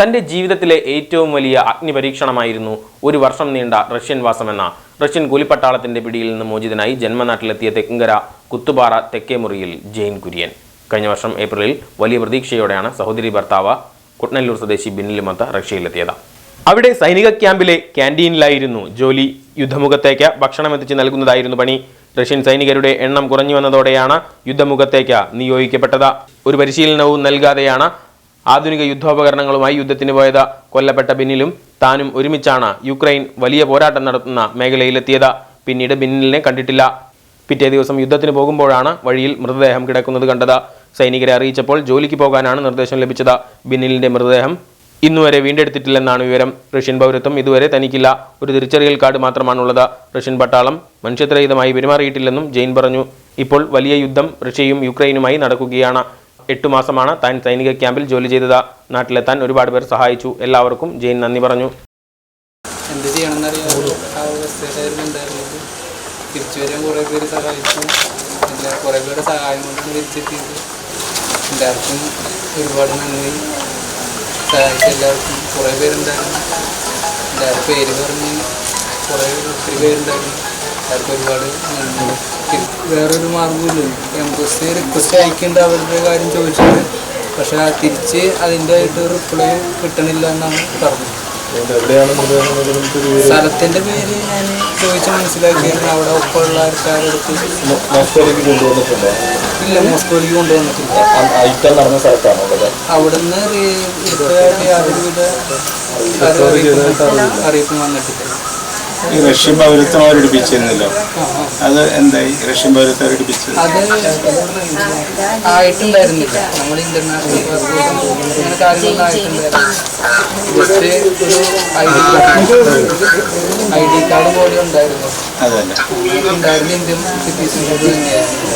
തന്റെ ജീവിതത്തിലെ ഏറ്റവും വലിയ അഗ്നിപരീക്ഷണമായിരുന്നു ഒരു വർഷം നീണ്ട റഷ്യൻ വാസമെന്ന. റഷ്യൻ കൂലിപ്പട്ടാളത്തിന്റെ പിടിയിൽ നിന്ന് മോചിതനായി ജന്മനാട്ടിലെത്തിയ തെക്കുംകര കുത്തുപാറ തെക്കേമുറിയിൽ ജെയിൻ കുര്യൻ. കഴിഞ്ഞ വർഷം ഏപ്രിലിൽ വലിയ പ്രതീക്ഷയോടെയാണ് സഹോദരി ഭർത്താവ് കുട്ടനല്ലൂർ സ്വദേശി ബിന്നിലുമത്ത റഷ്യയിലെത്തിയത്. അവിടെ സൈനിക ക്യാമ്പിലെ ക്യാന്റീനിലായിരുന്നു ജോലി. യുദ്ധമുഖത്തേക്ക് ഭക്ഷണം എത്തിച്ച് നൽകുന്നതായിരുന്നു പണി. റഷ്യൻ സൈനികരുടെ എണ്ണം കുറഞ്ഞു വന്നതോടെയാണ് യുദ്ധമുഖത്തേക്ക് നിയോഗിക്കപ്പെട്ടത്. ഒരു പരിശീലനവും നൽകാതെയാണ് ആധുനിക യുദ്ധോപകരണങ്ങളുമായി യുദ്ധത്തിന് പോയത് കൊല്ലപ്പെട്ട ബിന്നിലും താനും ഒരുമിച്ചാണ് യുക്രൈൻ വലിയ പോരാട്ടം നടത്തുന്ന മേഖലയിലെത്തിയത്. പിന്നീട് ബിന്നിലിനെ കണ്ടിട്ടില്ല. പിറ്റേ ദിവസം യുദ്ധത്തിന് പോകുമ്പോഴാണ് വഴിയിൽ മൃതദേഹം കിടക്കുന്നത് കണ്ടത്. സൈനികരെ അറിയിച്ചപ്പോൾ ജോലിക്ക് പോകാനാണ് നിർദ്ദേശം ലഭിച്ചത്. ബിന്നിലിന്റെ മൃതദേഹം ഇന്നുവരെ വീണ്ടെടുത്തിട്ടില്ലെന്നാണ് വിവരം. റഷ്യൻ പൗരത്വം ഇതുവരെ തനിക്കില്ല. ഒരു തിരിച്ചറിയൽ കാർഡ് മാത്രമാണുള്ളത്. റഷ്യൻ പട്ടാളം മനുഷ്യത്രഹിതമായി പെരുമാറിയിട്ടില്ലെന്നും ജെയിൻ പറഞ്ഞു. ഇപ്പോൾ വലിയ യുദ്ധം റഷ്യയും യുക്രൈനുമായി നടക്കുകയാണ്. എട്ടു മാസമാണ് താൻ സൈനിക ക്യാമ്പിൽ ജോലി ചെയ്തത്. നാട്ടിലെത്താൻ ഒരുപാട് പേർ സഹായിച്ചു. എല്ലാവർക്കും ജെയിൻ നന്ദി പറഞ്ഞു. ആ ഉണ്ടായിരുന്നത്. സഹായിച്ചു. സഹായം കൊണ്ട് എല്ലാവർക്കും ഒരുപാട് നന്ദി. സഹായിച്ച എല്ലാവർക്കും കുറേ പേരുണ്ടായിരുന്നു. എല്ലാവരുടെ പേര് പറഞ്ഞ് കുറേ ഒത്തിരി പേരുണ്ടായിരുന്നു. എല്ലാവർക്കും ഒരുപാട് നന്ദി. തിരി- വേറൊരു മാർഗമില്ല എംബസി റിക്വസ്റ്റ് അയക്കേണ്ട അവരുടെ കാര്യം ചോദിച്ചിട്ട് പക്ഷെ തിരിച്ച് അതിന്റെ ആയിട്ട് റിപ്ലൈ കിട്ടണില്ല എന്നാണ് പറഞ്ഞത്. സ്ഥലത്തിന്റെ പേര് ഞാൻ ചോദിച്ച് മനസ്സിലാക്കിയിരുന്നു അവിടെ ഒപ്പമുള്ള ആൾക്കാരെടുത്ത് മോ- മോസ്കോയിലേക്ക് കൊണ്ടുവന്നിട്ടുണ്ടോ? ഇല്ല മോസ്കോയിലേക്ക് കൊണ്ടുവന്നിട്ടില്ല. നടന്ന സ്ഥലത്താണോ അവിടുന്ന് യാതൊരുവിധ അറിയിപ്പും വന്നിട്ടില്ല. ഈ റഷ്യൻ പൗരത്വം അവരെടുപ്പിച്ചിരുന്നല്ലോ. അത് എന്തായി? റഷ്യൻ പൗരത്വം അവരെടുപ്പിച്ചത് ആയിട്ടുണ്ടായിരുന്നില്ല. നമ്മൾ ഇന്റർനാഷണൽ അങ്ങനെ കാര്യങ്ങളൊന്നും കാർഡ് ഐ ഡി കാർഡ് പോലെ ഉണ്ടായിരുന്നു അതല്ല. ഉണ്ടായിരുന്ന ഇന്ത്യൻ സിറ്റിസൺഷിപ്പ് തന്നെയായിരുന്നു.